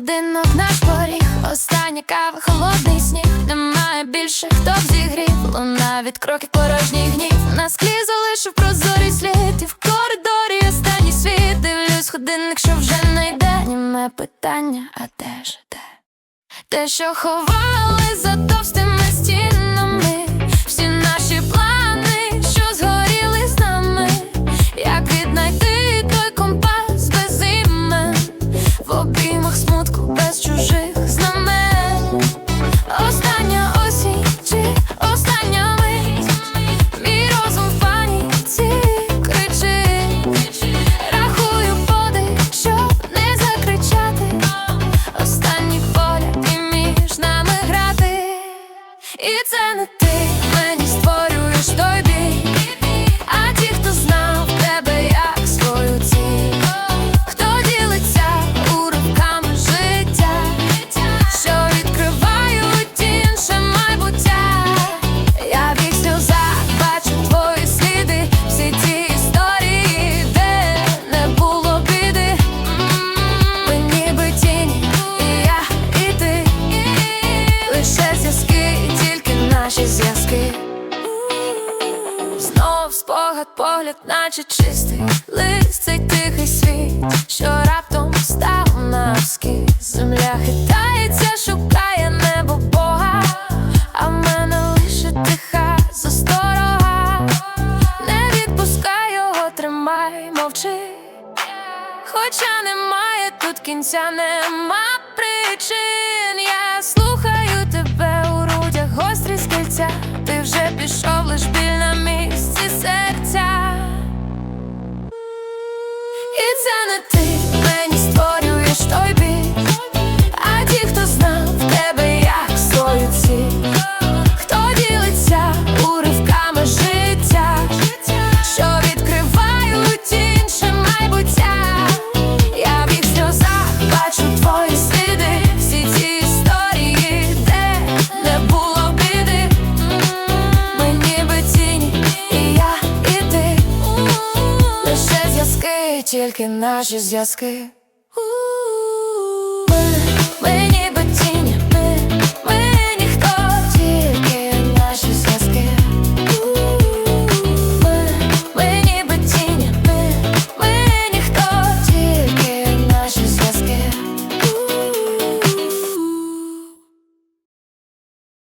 будинок наш поріг, остання кава, холодний сніг. Немає більше, хто б зігрів. Луна від кроків порожній гнів. На склі залишив прозорий слід. І в коридорі останній світ. Дивлюсь, годинник, що вже не йде. Німе питання, а де ж де? Те, що ховали наші зв'язки. Знов спогад, погляд, наче чистий лист цей тихий світ, що раптом став навскіз Земля хитається, шукає небо Бога, а в мене лише тиха засторога. Не відпускай його, тримай, мовчи. Хоча немає тут кінця, нема причин. Я тільки наші зв'язки.